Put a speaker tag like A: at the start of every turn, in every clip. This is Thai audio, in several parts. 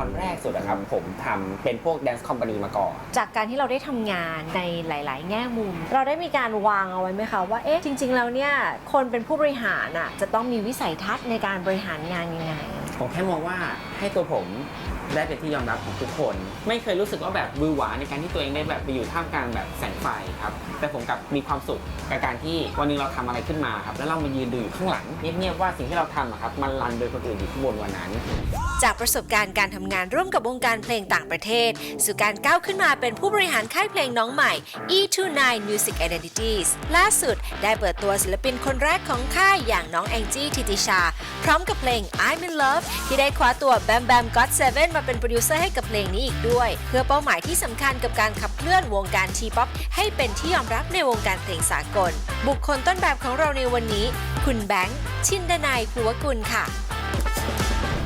A: อนแรกสุดนะครับ ผมทำเป็นพวก dance company มาก่อน
B: จากการที่เราได้ทำงานในหลาย ๆ แง่มุม เราได้มีการวางเอาไว้ไหมคะว่าเอ๊ะจริง ๆ แล้วเนี่ยคนเป็นผู้บริหารอะจะต้องมีวิสัยทัศน์ในการบริหารงานยังไง
A: ผมแค่มองว่าให้ตัวผม ได้เป็นที่ยอมรับของทุกคน ไม่เคยรู้สึกว่าแบบบือหวาในการที่ตัวเองได้แบบไปอยู่ท่ามกลางแบบแสงไฟครับแต่ผมกลับมีความสุขกับการที่วันหนึงเราทำอะไรขึ้นมาครับแล้วเรามายืนดูอยู่ข้างหลังเงียบๆว่าสิ่งที่เราทำอะครับมันรันโดยคนอื่นอยู่ข้างบนวันนั้น
C: จากประสบการณ์การทำงานร่วมกับวงการเพลงต่างประเทศ สู่การก้าวขึ้นมาเป็นผู้บริหารค่ายเพลงน้องใหม่ E29 Music Identities ล่าสุดได้เปิดตัวศิลปินคนแรกของค่ายอย่างน้องแองจี้ทิติชา พร้อมกับเพลง I'm in Love ที่ได้คว้าตัว Bam Bam God 7มาเป็นโปรดิวเซอร์ให้กับเพลงนี้อีกด้วย เพื่อเป้าหมายที่สำคัญกับการขับเคลื่อนวงการทีป๊อปให้เป็นที่ยอมรับในวงการเพลงสากล บุคคลต้นแบบของเราในวันนี้ คุณแบงค์ชินดนายภูวกุลค่ะ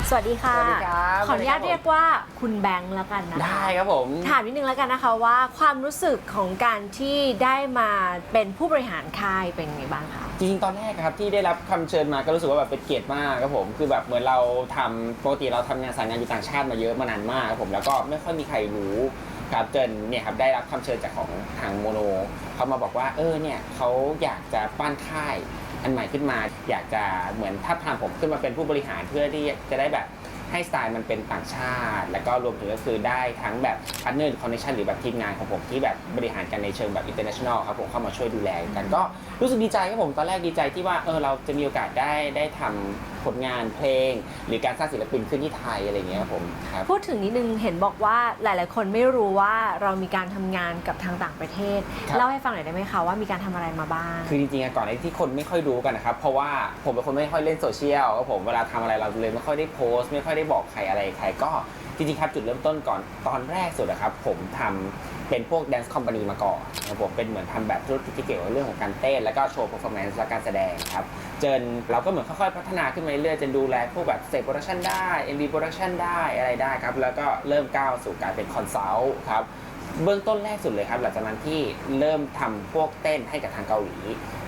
B: สวัสดีค่ะ
A: สวัสดีครับ
B: ขออนุญาต
A: สวัสดีครับ
B: เรียกว่าคุณแบงค์แล้วกันนะคะ
A: ได้ครับผม
B: ถามนิดนึงแล้วกันนะคะว่าความรู้สึกของการที่ได้มาเป็นผู้บริหารค่ายเป็นไงบ้างคะ
A: จริงๆตอนแรกครับที่ได้รับคำเชิญมาก็รู้สึกว่าแบบเป็นเกียรติมากครับผมคือแบบเหมือนเราทำปกติเราทำงานสายงานอยู่ต่างชาติมาเยอะมานานมากครับผมแล้วก็ไม่ค่อยมีใครรู้ครับจนเนี่ยครับได้รับคำเชิญจากของทางโมโนเขามาบอกว่าเออเนี่ยเขาอยากจะปั้นค่าย อันใหม่ขึ้นมา อยากจะเหมือนทับทามผมขึ้นมาเป็นผู้บริหารเพื่อที่จะได้แบบ ให้สไตล์มันเป็นต่างชาติ แล้วก็รวมถึงก็คือได้ทั้งแบบพาร์เนอร์คอนเนคชันหรือแบบทีมงานของผมที่แบบบริหารกันในเชิงแบบอินเตอร์เนชั่นแนลครับผมเข้ามาช่วยดูแลกันก็รู้สึกดีใจครับผมตอนแรกดีใจที่ว่าเออเราจะมีโอกาสได้ได้ทำผลงานเพลง หรือการสร้างศิลปินขึ้นที่ไทยอะไรอย่างเงี้ยครับผมครับ
B: พูดถึงนิดนึงเห็นบอกว่าหลาย ๆ คนไม่รู้ว่าเรามีการทำงานกับทางต่างประเทศ
A: ครับ
B: เล่าให้ฟังหน่อยได้ไหมคะว่ามีการทำอะไรมาบ้าง
A: คือจริงๆอะก่อนหน้าที่คนไม่ค่อยรู้กันนะครับ เพราะว่าผมเป็นคนไม่ค่อยเล่นโซเชียลครับผมเวลาทำอะไรเราเลยไม่ค่อยได้โพสต์ไม่ค่อยได้บอกใครอะไรใครก็จริงๆครับจุดเริ่มต้นก่อนตอนแรกสุดนะครับผมทำเป็นพวก dance company มาก่อนนะครับผมเป็นเหมือนทำแบบธุรกิจที่เกี่ยวกับเรื่องของการเต้น แล้วก็โชว์ performance และการแสดงครับจนเราก็เหมือนค่อยๆพัฒนาขึ้นมาเรื่อยๆจนดูแลพวกแบบเซโปรดักชันได้ MV โปรดักชันได้อะไรได้ครับแล้วก็เริ่มก้าวสู่การเป็นคอนซัลท์ครับเบื้องต้นแรกสุดเลยครับ หลังจากนั้นที่เริ่มทำพวกเต้นให้กับทางเกาหลี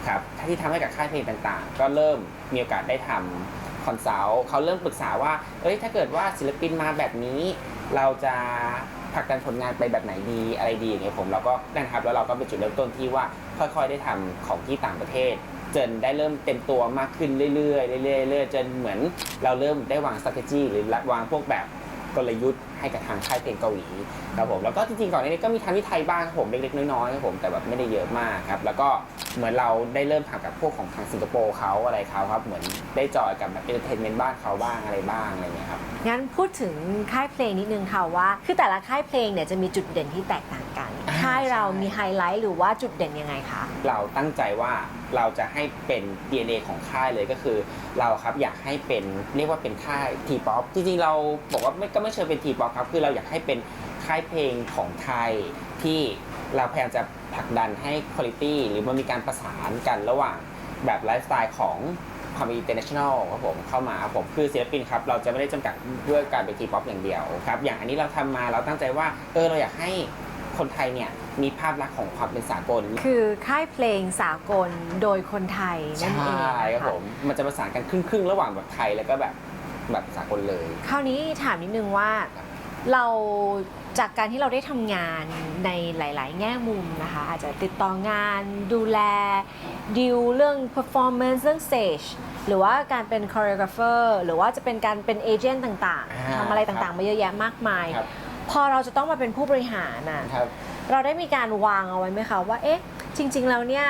A: ครับที่ทำให้กับค่ายเพลงต่างๆ ก็เริ่มมีโอกาสได้ทำ คอนซัลท์เขาเริ่มปรึกษาว่าเอ้ยถ้าเกิดว่าศิลปินมาแบบนี้ เราจะผลักดันผลงานไปแบบไหนดีอะไรดีอย่างเงี้ยผมเราก็นั่นครับแล้วเราก็เป็นจุดเริ่มต้นที่ว่าค่อยๆ ได้ทำของที่ต่างประเทศจนได้เริ่มเต็มตัวมากขึ้นเรื่อยๆเรื่อยๆเรื่อยๆจนเหมือนเราเริ่มได้วาง strategy หรือวางพวกแบบกลยุทธ์ ให้กับทางค่ายเพลงเกาหลีครับผมแล้วก็จริงๆก่อนหน้านี้ก็มีทำที่ไทยบ้างครับผมเล็กๆน้อยๆครับผมแต่แบบไม่ได้เยอะมากครับแล้วก็เหมือนเราได้เริ่มทำกับพวกของทางสิงคโปร์เขาอะไรเขาครับเหมือนได้จอยกับแบบเอนเตอร์เทนเมนต์บ้านเขาบ้างอะไรบ้างอะไรเงี้ยครับ
B: งั้นพูดถึงค่ายเพลงนิดนึงค่ะว่า คือแต่ละค่ายเพลงเนี่ยจะมีจุดเด่นที่แตกต่างกัน
A: อ่า
B: ค่ายเรา
A: ใช่
B: มีไฮไลท์หรือว่าจุดเด่นยังไงคะ
A: เราตั้งใจว่าเราจะให้เป็น DNA ของค่ายเลยก็คือ เราครับอยากให้เป็นเรียกว่าเป็นค่ายทีป๊อปจริงๆเราบอกว่าไม่ก็ไม่เชิงเป็นทีป๊อปครับคือเราอยากให้เป็นค่ายเพลงของไทยที่เราพยายามจะผลักดันให้คุณภาพหรือมันมีการประสานกันระหว่างแบบไลฟ์สไตล์ของความอินเตอร์เนชั่นแนลครับผมเข้ามาครับผมคือศิลปินครับ เราจะไม่ได้จำกัดด้วยการเป็นทีป๊อปอย่างเดียวครับ อย่างอันนี้เราทำมาเราตั้งใจว่าเออเราอยากให้ คนไทยเนี่ยมีภาพลักษณ์ของความเป็นสากล
B: คือค่ายเพลงสากลโดยคนไทยนั่นเอง
A: ใช่ครับ
B: นะะ
A: ผมมันจะประสานกันครึ่งๆ ระหว่างแบบไทยแล้วก็แบบแบบสากลเลย
B: คราวนี้ถามนิดนึงว่าเราจากการที่เราได้ทำงานในหลาย ๆ แง่มุมนะคะ อาจจะติดต่องานดูแลดิวเรื่อง performance เรื่อง stage หรือว่าการเป็น choreographer หรือว่าจะเป็นการเป็นเอเจนต์ต่าง
A: อ่า
B: ๆทำอะไร
A: ครั
B: ต่าง
A: บ
B: ๆมาเยอะแยะมากมาย
A: ครับ
B: พอเราจะต้องมาเป็นผู้บริหารน่ะ
A: ครับ
B: เราได้มีการวางเอาไว้ไหมคะว่าเอ๊ะจริง ๆ แล้วเนี่ย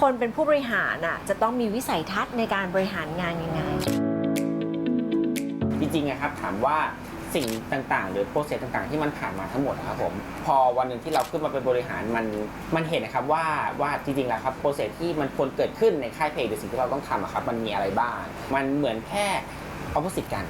B: คนเป็นผู้บริหารน่ะจะต้องมีวิสัยทัศน์ในการบริหารงานยังไง
A: จริงๆอะครับถามว่าสิ่งต่างๆ หรือโปรเซสต่างๆ ที่มันผ่านมาทั้งหมดนะครับผมพอวันหนึ่งที่เราขึ้นมาเป็นบริหารมันมันเห็นนะครับว่าว่าจริงๆแล้วครับโปรเซสที่มันควรเกิดขึ้นในค่ายเพลงหรือสิ่งที่เราต้องทำอะครับมันมีอะไรบ้าง มันเหมือนแค่ opposite กัน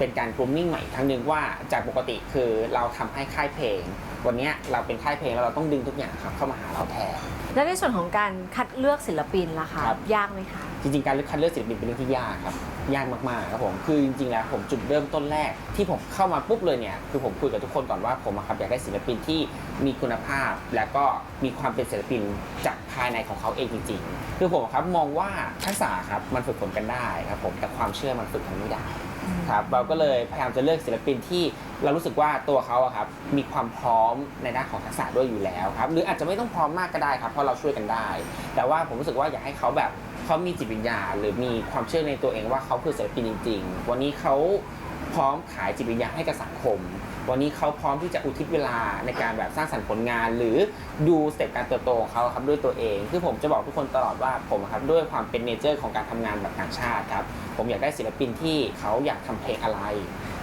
A: เป็นการ grooming ใหม่ครั้งหนึ่งว่าจากปกติคือเราทำให้ค่ายเพลง วันเนี้ยเราเป็นค่ายเพลงแล้วเราต้องดึงทุกอย่างครับเข้ามาหาเราแทน
B: แล้วในส่วนของการคัดเลือกศิลปินล่ะคะ
A: ครับ
B: ยากไหมคะ
A: จริงๆการเลือกคัดเลือกศิลปินเป็นเรื่องที่ยากครับยากมากๆครับผมคือจริงๆแล้วผมจุดเริ่มต้นแรก ที่ผมเข้ามาปุ๊บเลยเนี่ยคือผมคุยกับทุกคนก่อนว่าผมอะครับอยากได้ศิลปินที่มีคุณภาพ และก็มีความเป็นศิลปินจากภายในของเขาเองจริง ๆ คือผมครับมองว่าทักษะครับมันฝึกฝนกันได้ครับผมแต่ความเชื่อมันฝึกกันไม่ได้ ครับเราก็เลยพยายามจะเลือกศิลปินที่เรารู้สึกว่าตัวเขาอะครับมีความพร้อมในด้านของทักษะด้วยอยู่แล้วครับหรืออาจจะไม่ต้องพร้อมมากก็ได้ครับเพราะเราช่วยกันได้ แต่ว่าผมรู้สึกว่าอยากให้เขาแบบเขามีจิตวิญญาณหรือมีความเชื่อในตัวเองว่าเขาคือศิลปินจริง ๆ วันนี้เขาพร้อมขายจิตวิญญาณให้กับสังคม วันนี้เขาพร้อมที่จะอุทิศเวลาในการแบบสร้างสรรค์ผลงาน หรือดูสเต็ปการเติบโตของเขาครับด้วยตัวเองคือผมจะบอกทุกคนตลอดว่าผมครับด้วยความเป็นเนเจอร์ของการทำงานแบบต่างชาติครับผมอยากได้ศิลปินที่เขาอยากทำเพลงอะไร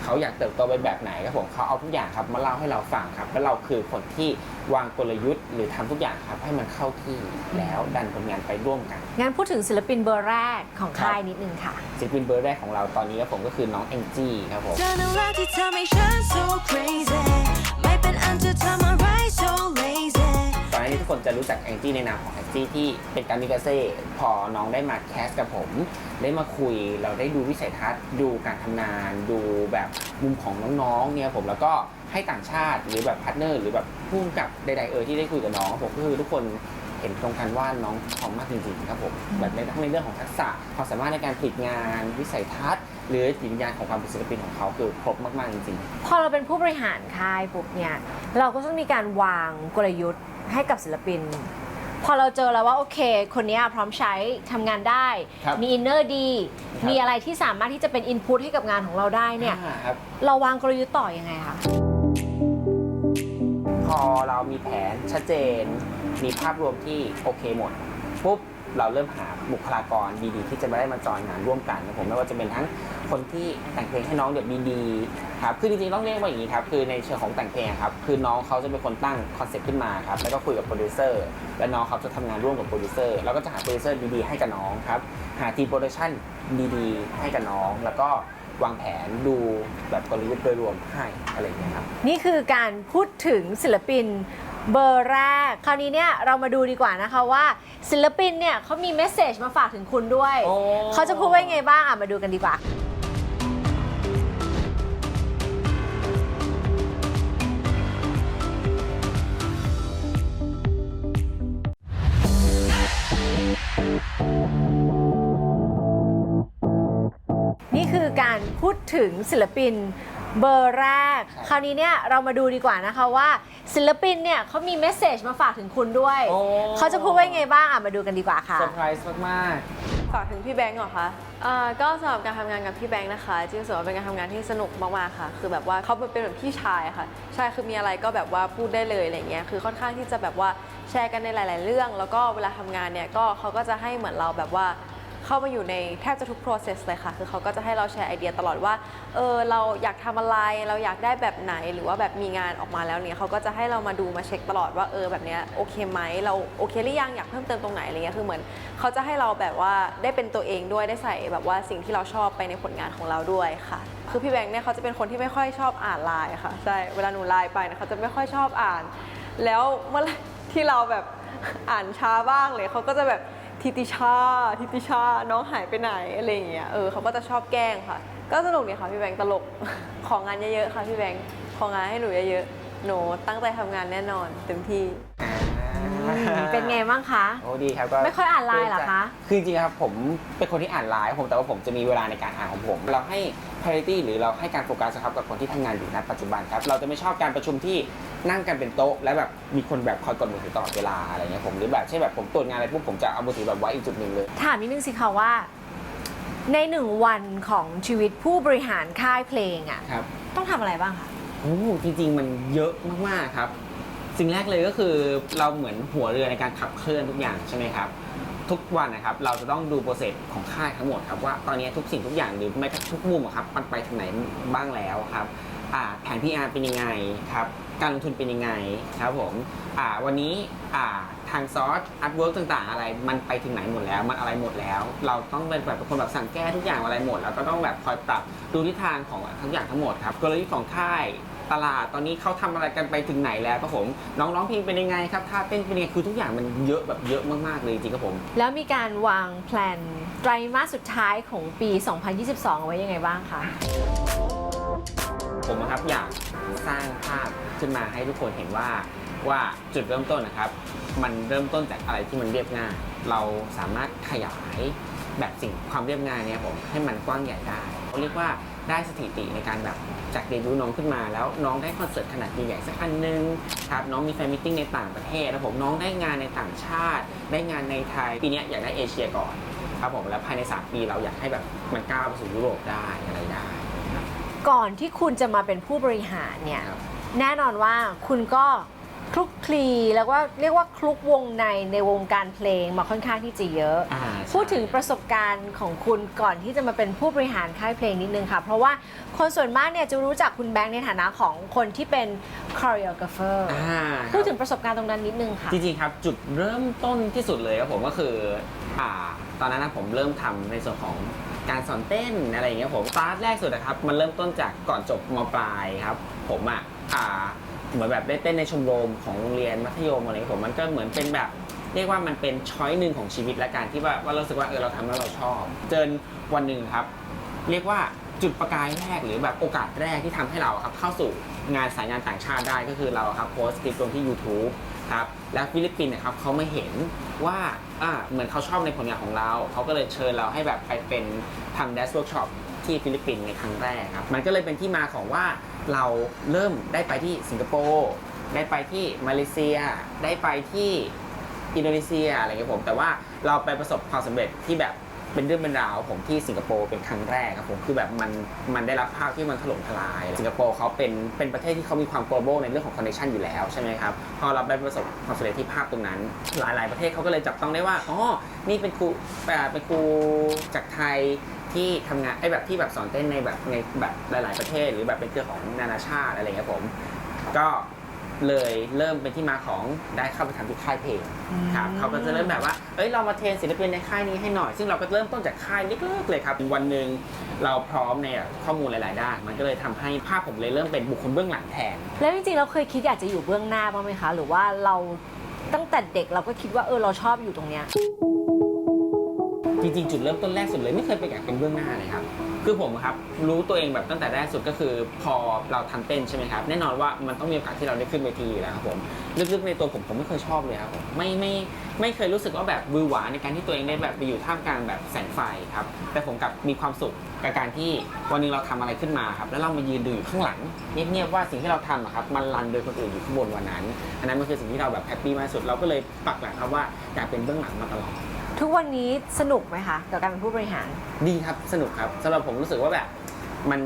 A: เขาอยากเติบโตไปแบบไหนครับผมเขาเอาทุกอย่างครับมาเล่าให้เราฟังครับแล้วเราคือคนที่วางกลยุทธ์ หรือทำทุกอย่างครับให้มันเข้าที่แล้วดันผลงานไปร่วมกัน
B: งั้นพูดถึงศิลปินเบอร์แรกของ
A: ครับ
B: ค่ายนิดนึงค่ะ
A: ศิลปินเบอร์แรกของเราตอนนี้ครับผมก็คือน้องแองจี้ครับผม
D: เธอน่ารักที่ทำให้ฉัน so crazy ไม่เป็นอันจะทำอะไร so lazy
A: ตอนนี้ทุกคนจะรู้จักแองจี้ในนามของแองจี้ที่เป็นการมิกาเซ่พอน้องได้มาแคสกับผม ได้มาคุยเราได้ดูวิสัยทัศน์ ดูการทำงาน ดูแบบมุมของน้องๆเนี่ยผมแล้วก็ให้ต่างชาติหรือแบบพาร์ทเนอร์หรือแบบผู้กำกับใดๆเออที่ได้คุยกับน้องผมก็คือทุกคนเห็นตรงกันว่าน้องพร้อมมากจริงๆครับผมแบบในทั้งในเรื่องของทักษะความสามารถในการผลิตงานวิสัยทัศน์ หรือจิตวิญญาณของความเป็นศิลปินของเขาคือครบมากๆจริงๆ
B: พอเราเป็นผู้บริหารค่ายปุ๊บเนี่ยเราก็ต้องมีการวางกลยุทธ์ ให้กับศิลปิน พอเราเจอแล้วว่าโอเค คนเนี้ยพร้อมใช้ทำงานได้
A: ครับ
B: มีอินเนอร์ดี
A: ครับ
B: มีอะไรที่สามารถที่จะเป็นอินพุตให้กับงานของเราได้เนี่ย
A: อ่าครับ
B: เราวางกลยุทธ์ต่อยังไงคะ
A: พอเรามีแผนชัดเจน มีภาพรวมที่โอเคหมดปุ๊บ เราเริ่มหาบุคลากรดีๆ ที่จะมาได้มาจอยงานร่วมกันนะผมไม่ว่าจะเป็นทั้งคนที่แต่งเพลงให้น้องเดี๋ยวดีๆครับคือจริงๆต้องเรียกว่าอย่างนี้ครับคือในเชิงของแต่งเพลงครับคือน้องเขาจะเป็นคนตั้งคอนเซ็ปต์ขึ้นมาครับแล้วก็คุยกับโปรดิวเซอร์และน้องเขาจะทำงานร่วมกับโปรดิวเซอร์แล้วก็จะหาโปรดิวเซอร์ดีๆให้กับน้องครับหาทีมโปรดักชั่นดีๆ ให้กับน้อง แล้วก็วางแผนดูแบบกลยุทธ์โดยรวมให้อะไรอย่างเงี้ยครับ
B: นี่คือการพูดถึงศิลปิน เบอร์แรก คราวนี้เนี่ยเรามาดูดีกว่านะคะว่า ศิลปินเนี่ยเขามีเมสเซจมาฝากถึงคุณด้วย
A: โอ้
B: เขาจะพูดว่ายังไงบ้างอะมาดูกันดีกว่า นี่คือการพูดถึงศิลปิน เบอร์แรก
A: ครับ
B: คราวนี้เนี่ยเรามาดูดีกว่านะคะว่า ศิลปินเนี่ยเขามีเมสเซจมาฝากถึงคุณด้วย
A: โอ้
B: เขาจะพูดว่ายังไงบ้างอะมาดูกันดีกว่าค่ะ
A: เซอร์ไพรส์มาก
E: ฝากถึงพี่แบงค์เหรอคะอ่าก็สำหรับการทำงานกับพี่แบงค์นะคะจิวรู้สึกว่าเป็นการทำงานที่สนุกมากๆค่ะ คือแบบว่าเขาเป็นแบบพี่ชายค่ะ ใช่คือมีอะไรก็แบบว่าพูดได้เลยอะไรเงี้ย คือค่อนข้างที่จะแบบว่าแชร์กันในหลาย ๆ เรื่อง แล้วก็เวลาทำงานเนี่ยก็เขาก็จะให้เหมือนเราแบบว่า เข้ามาอยู่ในแทบจะทุก process เลยค่ะ คือเขาก็จะให้เราแชร์ไอเดียตลอดว่า เออ เราอยากทำอะไร เราอยากได้แบบไหน หรือว่าแบบมีงานออกมาแล้วเนี่ยเขาก็จะให้เรามาดูมาเช็คตลอดว่า เออ แบบเนี้ยโอเคไหม เราโอเคหรือยัง อยากเพิ่มเติมตรงไหนอะไรเงี้ย คือเหมือนเขาจะให้เราแบบว่าได้เป็นตัวเองด้วย ได้ใส่แบบว่าสิ่งที่เราชอบไปในผลงานของเราด้วยค่ะ คือพี่แบงค์เนี่ยเขาจะเป็นคนที่ไม่ค่อยชอบอ่านไลน์ค่ะ ใช่ เวลาหนูไลน์ไปเนะเขาจะไม่ค่อยชอบอ่าน แล้วเมื่อที่เราแบบอ่านช้าบ้างเลยเขาก็จะแบบ ทิติชา ทิติชา น้องหายไปไหนอะไรอย่างเงี้ย เออเขาก็จะชอบแกล้งค่ะ ก็สนุกดีค่ะพี่แบงค์ตลก ของงานเยอะๆค่ะพี่แบงค์ ของงานให้หนูเยอะๆ หนูตั้งใจทำงานแน่นอนเต็มที่
A: ๆอ่า
B: เป็นไงบ้างคะ
A: โอ้ดีครับก็
B: ไม่ค่อยอ่านไลน์เหรอคะ
A: คือจริงๆครับผมเป็นคนที่อ่านไลน์ครับผมแต่ว่าผมจะมีเวลาในการอ่านของผม เราให้ priority หรือเราให้การโฟกัสครับกับคนที่ทำงานอยู่ณปัจจุบันครับเราจะไม่ชอบการประชุมที่ นั่งกันเป็นโต๊ะและแบบมีคนแบบคอยกดมือถือตลอดเวลาอะไรเงี้ยผมหรือแบบเช่นแบบผมตรวจงานอะไรปุ๊บผมจะเอามือถือแบบไว้อีกจุดหนึ่งเลย
B: ถามนิดนึงสิคะว่า ในหนึ่งวันของชีวิตผู้บริหารค่ายเพลงอะ
A: ครับ
B: ต้องทำอะไรบ้างคะ
A: โอ้จริง ๆ มันเยอะมากๆครับ สิ่งแรกเลยก็คือเราเหมือนหัวเรือในการขับเคลื่อนทุกอย่างใช่ไหมครับ ทุกวันนะครับ เราจะต้องดูโปรเซสของค่ายทั้งหมดครับว่าตอนนี้ทุกสิ่งทุกอย่างหรือแม้กระทั่งทุกมุมครับมันไปถึงไหนบ้างแล้วครับแผน PR เป็นยังไงครับการลงทุนเป็นยังไงครับผมวันนี้ทางซอสอาร์ตเวิร์กต่างๆ อะไรมันไปถึงไหนหมดแล้ว มันอะไรหมดแล้ว เราต้องเป็นแบบคนแบบสั่งแก้ทุกอย่างอะไรหมด แล้วก็ต้องแบบคอยปรับดูทิศทางของทุกอย่างทั้งหมดครับกลยุทธ์ของค่าย ตลาด ตอนนี้เขาทำอะไรกันไปถึงไหนแล้วครับผม น้องร้องเพลงเป็นยังไงครับท่าเต้นเป็นยังไงคือทุกอย่างมันเยอะแบบเยอะมากๆเลยจริงๆครับผม
B: แล้วมีการวางแผนไตรมาสสุดท้ายของปี 2022 เอาไว้ยังไงบ้างคะ
A: ผมนะครับอยากสร้างภาพขึ้นมาให้ทุกคนเห็นว่าว่าจุดเริ่มต้นนะครับ มันเริ่มต้นจากอะไรที่มันเรียบง่าย เราสามารถขยายแบบสิ่งความเรียบง่ายเนี่ยผมให้มันกว้างใหญ่ได้เขาเรียกว่าได้สถิติในการแบบ จากเดบิวต์น้องขึ้นมาแล้วน้องได้คอนเสิร์ตขนาดใหญ่ๆสักอันหนึงครับน้องมีแฟนมิทติ้งในต่างประเทศแล้วผมน้องได้งานในต่างชาติ ได้งานในไทยปีเนี้ยอยากได้เอเชียก่อนครับผมแล้วภายใน 3 ปีเราอยากให้แบบมันก้าวไปสู่ยุโรปได้อะไรได้ครับ
B: ก่อนที่คุณจะมาเป็นผู้บริหารเนี่ย
A: ครับ
B: แน่นอนว่าคุณก็ คลุกคลีแล้วก็เรียกว่าคลุกวงในในวงการเพลงมาค่อนข้างที่จะเยอะ
A: อ่าใช่
B: พูดถึงประสบการณ์ของคุณก่อนที่จะมาเป็นผู้บริหารค่ายเพลงนิดนึงค่ะ เพราะว่าคนส่วนมากเนี่ยจะรู้จักคุณแบงค์ในฐานะของคนที่เป็น choreographer
A: อ่า
B: พูดถึงประสบการณ์ตรงนั้นนิดนึงค่ะ
A: จริงๆครับจุดเริ่มต้นที่สุดเลยครับผมก็คืออ่าตอนนั้นนะผมเริ่มทำในส่วนของการสอนเต้นอะไรอย่างเงี้ยผมสตาร์ทแรกสุดนะครับ มันเริ่มต้นจากก่อนจบมปลายครับ ผมอะอ่า เหมือนแบบได้เต้นในชมรมของโรงเรียนมัธยมอะไรอย่างเงี้ยผมมันก็เหมือนเป็นแบบเรียกว่ามันเป็นช้อยหนึ่งของชีวิตละกันที่ว่าว่าเราสึกว่าเออเราทำแล้วเราชอบ เจนวันหนึ่งครับ เรียกว่าจุดประกายแรกหรือแบบโอกาสแรกที่ทำให้เราครับเข้าสู่งานสายงานต่างชาติได้ก็คือเราครับโพสต์คลิปลงที่ YouTube ครับแล้วฟิลิปปินส์เนะครับเขาไม่เห็นว่าอ่าเหมือนเขาชอบในผลงานของเราเขาก็เลยเชิญเราให้แบบไปเป็นทำ Dance Workshop ที่ฟิลิปปินส์ในครั้งแรกครับมันก็เลยเป็นที่มาของว่า เราเริ่มได้ไปที่สิงคโปร์ได้ไปที่มาเลเซีย ได้ไปที่อินโดนีเซียอะไรเงี้ยผม แต่ว่าเราไปประสบความสำเร็จที่แบบเป็นเรื่องเป็นราวผมที่สิงคโปร์เป็นครั้งแรกครับผมคือแบบมันมันได้รับภาพที่มันถล่มทลาย สิงคโปร์เขาเป็นเป็นประเทศที่เขามีความ global ในเรื่องของ connection อยู่แล้วใช่ไหมครับพอเราได้ประสบความสำเร็จที่ภาพตรงนั้น หลาย ๆ ประเทศเขาก็เลยจับต้องได้ว่าอ๋อนี่เป็นครูอ่าเป็นครูจากไทย ที่ทำงานไอ้แบบที่แบบสอนเต้นในแบบในแบบหลาย ๆประเทศ หรือแบบเป็นเครือของนานาชาติอะไรเงี้ยผม ก็เลยเริ่มเป็นที่มาของได้เข้าไปทำที่ค่ายเพลงครับเขาก็จะเริ่มแบบว่า เอ้ยเรามาเทรนศิลปินในค่ายนี้ให้หน่อย ซึ่งเราก็เริ่มต้นจากค่ายเล็กๆเลยครับวันหนึ่งเราพร้อมในข้อมูลหลาย ๆ ด้าน มันก็เลยทำให้ภาพผมเลยเริ่มเป็นบุคคลเบื้องหลังแทน
B: แล้วจริงๆเราเคยคิดอยากจะอยู่เบื้องหน้าบ้างไหมคะ หรือว่าเราตั้งแต่เด็กเราก็คิดว่าเออเราชอบอยู่ตรงเนี้ย
A: จริงๆ จุดเริ่มต้นแรกสุดเลยไม่เคยไปอยากเป็นเบื้องหน้าเลยครับ คือผมครับรู้ตัวเองแบบตั้งแต่แรกสุดก็คือพอเราทำเต้นใช่ไหมครับแน่นอนว่ามันต้องมีโอกาสที่เราได้ขึ้นเวทีอยู่แล้วครับผมลึกๆในตัวผมผมไม่เคยชอบเลยครับผมไม่ไม่ไม่เคยรู้สึกว่าแบบวือหวาในการที่ตัวเองได้แบบไปอยู่ท่ามกลางแบบแสงไฟครับแต่ผมกลับมีความสุขกับการที่วันหนึงเราทำอะไรขึ้นมาครับแล้วเรามายืนดูอยู่ข้างหลังเงียบๆว่าสิ่งที่เราทำครับมันรันโดยคนอื่นอยู่ข้างบนวันนั้น อันนั้นมันคือสิ่งที่เราแบบแฮปปี้มากสุดเราก็เลยปักหลักครับว่าอยากเป็นเบื้องหลังมาตลอด
B: ทุกวันนี้สนุกไหมคะกับการเป็นผู้บริหาร
A: ดีครับสนุกครับสำหรับผมรู้สึกว่าแบบมัน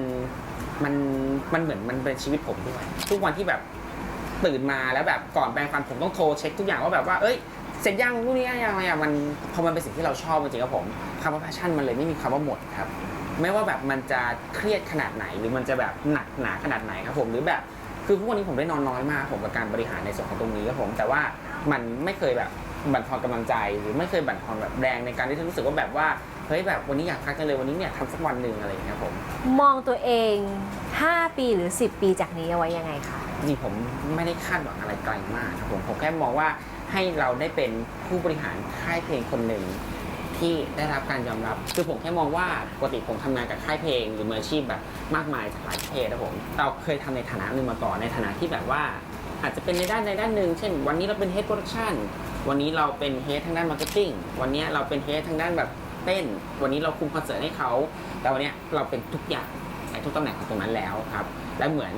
A: มันมันเหมือนมันเป็นชีวิตผมด้วยทุกวันที่แบบตื่นมาแล้วแบบก่อนแปรงฟันผมต้องโทรเช็คทุกอย่างว่าแบบว่าเอ้ยเสร็จยังนู่นนี่ยังอะไรอะมันพอมันเป็นสิ่งที่เราชอบจริงๆครับผมคำว่า passion มันเลยไม่มีคำว่าหมดครับไม่ว่าแบบมันจะเครียดขนาดไหนหรือมันจะแบบหนักหนาขนาดไหนครับผมหรือแบบคือทุกวันนี้ผมได้นอนน้อยมากผมกับการบริหารในส่วนของตรงนี้ครับผมแต่ว่ามันไม่เคยแบบ บั่นทอนกำลังใจหรือไม่เคยบั่นทอนแบบแรงในการที่จะรู้สึกว่าแบบว่าเฮ้ยแบบวันนี้อยากพักกันเลยวันนี้เนี่ยทำสักวันหนึ่งอะไรอย่างเงี้ยครับผม
B: มองตัวเอง 5 ปีหรือ 10 ปีจากนี้เอาไว้ยังไงคะ
A: จริงๆผมไม่ได้คาดหวังอะไรไกลมากครับผมผมแค่มองว่าให้เราได้เป็นผู้บริหารค่ายเพลงคนหนึ่งที่ได้รับการยอมรับ คือผมแค่มองว่าปกติผมทำงานกับค่ายเพลงหรือมืออาชีพแบบมากมายจากหลายประเทศนะผม เราเคยทำในฐานะหนึ่งมาก่อนในฐานะที่แบบว่า อาจจะเป็นในด้านในด้านหนึ่ง เช่น วันนี้เราเป็นเฮดโปรดักชันวันนี้เราเป็นเฮดทางด้านมาร์เก็ตติ้ง วันนี้เราเป็นเฮดทางด้านแบบเต้น วันนี้เราคุมคอนเสิร์ตให้เขาแต่วันนี้เราเป็นทุกอย่างในทุกตำแหน่งของตรงนั้นแล้วครับ และเหมือน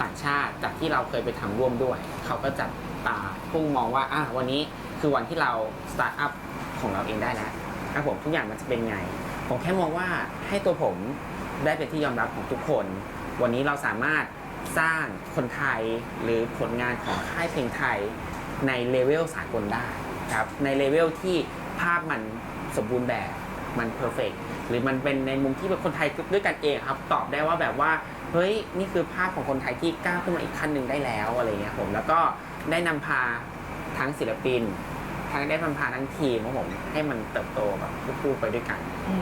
A: ต่างชาติจากที่เราเคยไปทำร่วมด้วย เขาก็จับตาพุ่งมองว่าอะวันนี้คือวันที่เราสตาร์ทอัพของเราเองได้แล้วครับผมทุกอย่างมันจะเป็นไง ผมแค่มองว่าให้ตัวผมได้เป็นที่ยอมรับของทุกคน วันนี้เราสามารถ สร้างคนไทยหรือผลงานของค่ายเพลงไทยในเลเวลสากลได้ครับในเลเวลที่ภาพมันสมบูรณ์แบบมันเพอร์เฟกหรือมันเป็นในมุมที่เป็นคนไทยด้วยกันเองครับ ตอบได้ว่าแบบว่าเฮ้ยนี่คือภาพของคนไทยที่ก้าวขึ้นมาอีกขั้นหนึ่งได้แล้วอะไรเงี้ยผมแล้วก็ได้นำพาทั้งศิลปิน ทั้งได้นำพาทั้งทีมของผมให้มันเติบโตแบบคู่ๆไปด้วยกัน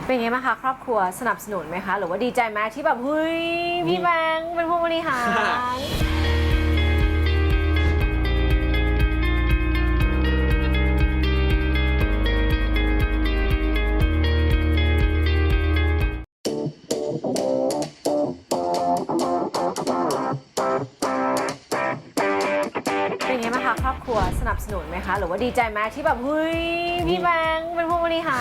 B: เป็นไงบ้างคะครอบครัวสนับสนุนไหมคะ หรือว่าดีใจไหมที่แบบเฮ้ยพี่แบงค์เป็นผู้บริหารางคะครอบคครัวสนับสนุนไหมคะ หรือว่าดีใจไหมที่แบบเฮ้ยพี่แบงค์เป็นผู้บริหา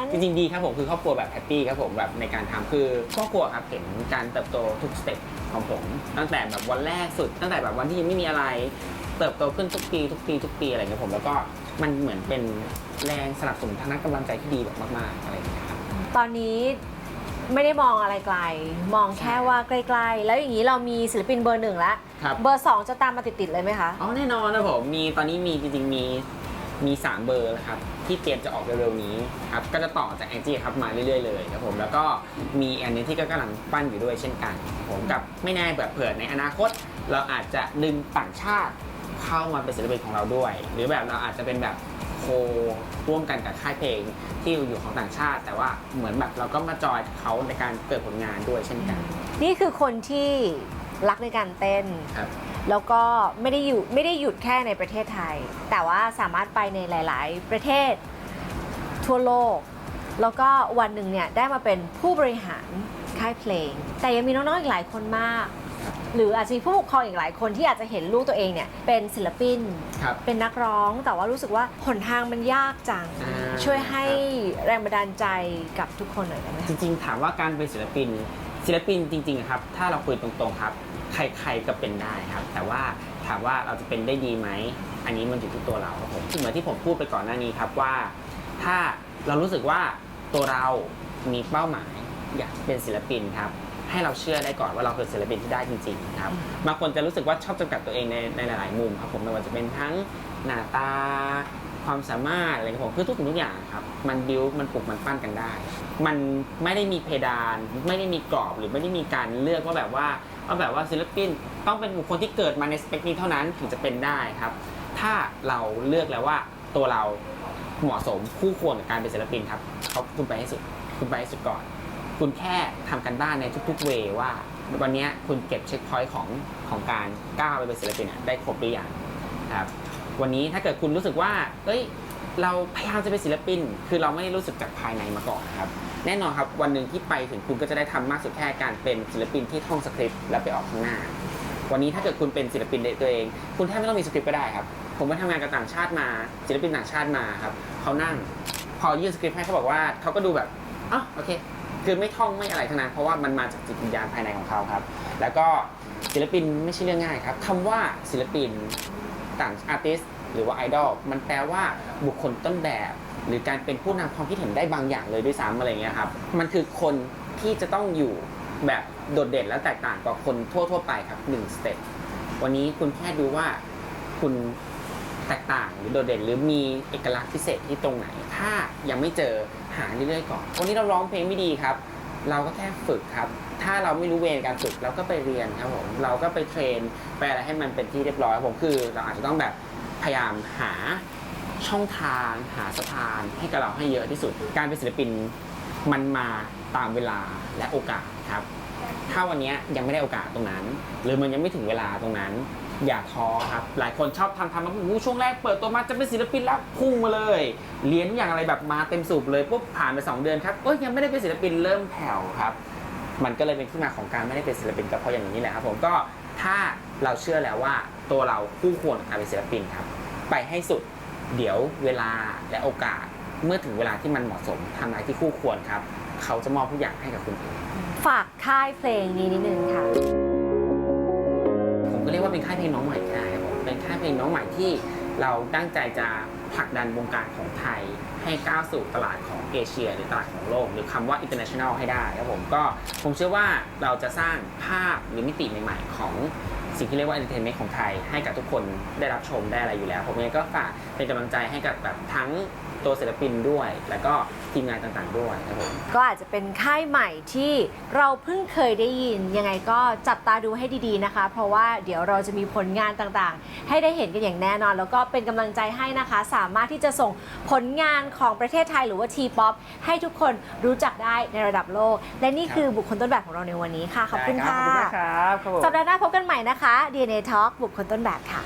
B: ร
A: จริงๆดีครับผมคือครอบครัวแบบแฮปปี้ครับผมแบบในการทำคือครอบครัวครับเห็นการเติบโตทุกสเต็ปของผม ตั้งแต่แบบวันแรกสุด ตั้งแต่แบบวันที่ยังไม่มีอะไร เติบโตขึ้นทุกปี ทุกปีทุกปีอะไรเงี้ยผมแล้วก็มันเหมือนเป็นแรงสนับสนุนทางด้านกำลังใจที่ดีแบบมากๆอะไรอย่างเงี้ยครับ
B: ตอนนี้ ไม่ได้มองอะไรไกล มองแค่ว่าใกล้ๆ แล้วอย่างนี้เรามีศิลปินเบอร์หนึ่งแล้ว
A: ครับ
B: เบอร์สองจะตามมาติดๆเลยไหมคะ
A: อ๋อแน่นอนนะผมมีตอนนี้มีจริงๆมีมีสามเบอร์นะครับที่เตรียมจะออกเร็วๆนี้ครับก็จะต่อจากแองจี้ครับมาเรื่อยๆเลยครับผมแล้วก็มีอันนี้ที่ก็กำลังปั้นอยู่ด้วยเช่นกันครับผมกับไม่แน่แบบเผื่อในอนาคต เราอาจจะดึงต่างชาติเข้ามาเป็นศิลปินของเราด้วย หรือแบบเราอาจจะเป็นแบบ โคร่วมกันกับค่ายเพลงที่อยู่ของต่างชาติ แต่ว่าเหมือนแบบเราก็มาจอยเขาในการเกิดผลงานด้วยเช่นกัน
B: นี่คือคนที่รักในการเต้น
A: ครับ
B: แล้วก็ไม่ได้อยู่ไม่ได้หยุดแค่ในประเทศไทย แต่ว่าสามารถไปในหลาย ๆ ประเทศทั่วโลก แล้วก็วันหนึ่งเนี่ยได้มาเป็นผู้บริหารค่ายเพลง แต่ยังมีน้อง ๆ อีกหลายคนมาก หรืออาจจะมีผู้ปกครองอีกหลายคนที่อาจจะเห็นลูกตัวเองเนี่ยเป็นศิลปิน
A: ครับ
B: เป็นนักร้องแต่ว่ารู้สึกว่าหนทางมันยากจัง
A: อ่า
B: ช่วยให้แรงบันดาลใจกับทุกคนหน่อยได้ไหม
A: จริงๆ ถามว่าการเป็นศิลปิน ศิลปินจริงๆอะครับ ถ้าเราคุยตรงๆครับ ใครๆก็เป็นได้ครับ แต่ว่าถามว่าเราจะเป็นได้ดีไหม อันนี้มันอยู่ที่ตัวเราครับผมเหมือนที่ผมพูดไปก่อนหน้านี้ครับว่า ถ้าเรารู้สึกว่าตัวเรามีเป้าหมายอยากเป็นศิลปินครับ ให้เราเชื่อได้ก่อนว่าเราคือศิลปินที่ได้จริงๆครับบางคนจะรู้สึกว่าชอบจำกัดตัวเองในในหลาย ๆ มุมครับผมไม่ว่าจะเป็นทั้งหน้าตาความสามารถอะไรของผมคือทุกสิ่งทุกอย่างครับ มันบิวมันปลุกมันปั้นกันได้ มันไม่ได้มีเพดาน ไม่ได้มีกรอบหรือไม่ได้มีการเลือกว่าแบบว่าว่าแบบว่าศิลปินต้องเป็นบุคคลที่เกิดมาในสเปคนี้เท่านั้นถึงจะเป็นได้ครับ ถ้าเราเลือกแล้วว่าตัวเราเหมาะสมคู่ควรกับการเป็นศิลปินครับเขาคุณไปให้สุดคุณไปให้สุดก่อน คุณแค่ทำกันบ้านในทุกๆเวว่า วันนี้คุณเก็บเช็คพอยต์ของของการก้าวไปเป็นศิลปินได้ครบหรือยังครับวันนี้ถ้าเกิดคุณรู้สึกว่าเอ้ยเราพยายามจะเป็นศิลปิน คือเราไม่ได้รู้สึกจากภายในมาก่อนนะครับ แน่นอนครับวันหนึ่งที่ไปถึงคุณก็จะได้ทำมากสุดแค่การเป็นศิลปินที่ท่องสคริปต์แล้วไปออกข้างหน้า วันนี้ถ้าเกิดคุณเป็นศิลปินในตัวเอง คุณแทบไม่ต้องมีสคริปต์ก็ได้ครับ ผมไปทำงานกับต่างชาติมา ศิลปินต่างชาติมาครับเขานั่ง พอยื่นสคริปต์ให้เขาบอกว่าเขาก็ดูแบบอ๋อโอเค คือไม่ท่องไม่อะไรทั้งนั้นเพราะว่ามันมาจากจิตวิญญาณภายในของเขาครับ แล้วก็ศิลปินไม่ใช่เรื่องง่ายครับคำว่าศิลปินต่างอาร์ติสหรือว่าไอดอลมันแปลว่าบุคคลต้นแบบ หรือการเป็นผู้นำความคิดเห็นได้บางอย่างเลยด้วยซ้ำอะไรเงี้ยครับมันคือคนที่จะต้องอยู่แบบโดดเด่นและแตกต่างกว่าคนทั่ว ๆ ไปครับหนึ่งสเต็ปวันนี้คุณแค่ดูว่าคุณ แตกต่างหรือโดดเด่นหรือมีเอกลักษณ์พิเศษที่ตรงไหน ถ้ายังไม่เจอหาเรื่อยๆก่อน วันนี้เราร้องเพลงไม่ดีครับ เราก็แค่ฝึกครับ ถ้าเราไม่รู้เวรการฝึกเราก็ไปเรียนครับผมเราก็ไปเทรนไปอะไรให้มันเป็นที่เรียบร้อยผมคือ เราอาจจะต้องแบบพยายามหาช่องทางหาสะพานให้กับเราให้เยอะที่สุด การเป็นศิลปินมันมาตามเวลาและโอกาสครับ ถ้าวันนี้ยังไม่ได้โอกาสตรงนั้น หรือมันยังไม่ถึงเวลาตรงนั้น อย่าท้อครับ หลายคนชอบทำทำมาอู้ช่วงแรกเปิดตัวมาจะเป็นศิลปินแล้วพุ่งมาเลย เรียนทุกอย่างอะไรแบบมาเต็มสูบเลยปุ๊บผ่านไปสองเดือนครับเอ้ยยังไม่ได้เป็นศิลปินเริ่มแผ่วครับ มันก็เลยเป็นที่มาของการไม่ได้เป็นศิลปินก็เพราะอย่างนี้แหละครับผมก็ถ้าเราเชื่อแล้วว่าตัวเราคู่ควรกับการเป็นศิลปินครับ ไปให้สุดเดี๋ยวเวลาและโอกาสเมื่อถึงเวลาที่มันเหมาะสมทำอะไรที่คู่ควรครับ เขาจะมอบทุกอย่างให้กับคุณเอง
B: ฝากค่ายเพลงนี้นิดนึงค่ะ
A: ก็เรียกว่าเป็นค่ายเพลงน้องใหม่ก็ได้ครับผมเป็นค่ายเพลงน้องใหม่ที่เราตั้งใจจะผลักดันวงการของไทยให้ก้าวสู่ตลาดของเอเชีย หรือตลาดของโลก หรือคำว่า international ให้ได้ครับผมก็ผมเชื่อว่าเราจะสร้างภาพหรือมิติใหม่ๆ ของสิ่งที่เรียกว่า entertainment ของไทย ให้กับทุกคนได้รับชมได้อะไรอยู่แล้ว ผมเองก็ฝากเป็นกำลังใจให้กับแบบทั้ง ตัวศิลปินด้วย แล้วก็ทีมงานต่างๆด้วยครับผม
B: ก็อาจจะเป็นค่ายใหม่ที่เราเพิ่งเคยได้ยิน ยังไงก็จับตาดูให้ดีๆนะคะ เพราะว่าเดี๋ยวเราจะมีผลงานต่างๆ ให้ได้เห็นกันอย่างแน่นอน แล้วก็เป็นกำลังใจให้นะคะ สามารถที่จะส่งผลงานของประเทศไทยหรือว่า T-POP ให้ทุกคนรู้จักได้ในระดับโลก และนี่คือบุคคลต้นแบบของเราในวันนี้ค่ะขอบคุณ
A: ได้
B: ค่ะ
A: รับขอบคุณมากครับครับผม
B: สัปดาห์หน้าพบกันใหม่นะคะ DNA Talk บุคคลต้นแบบค่ะ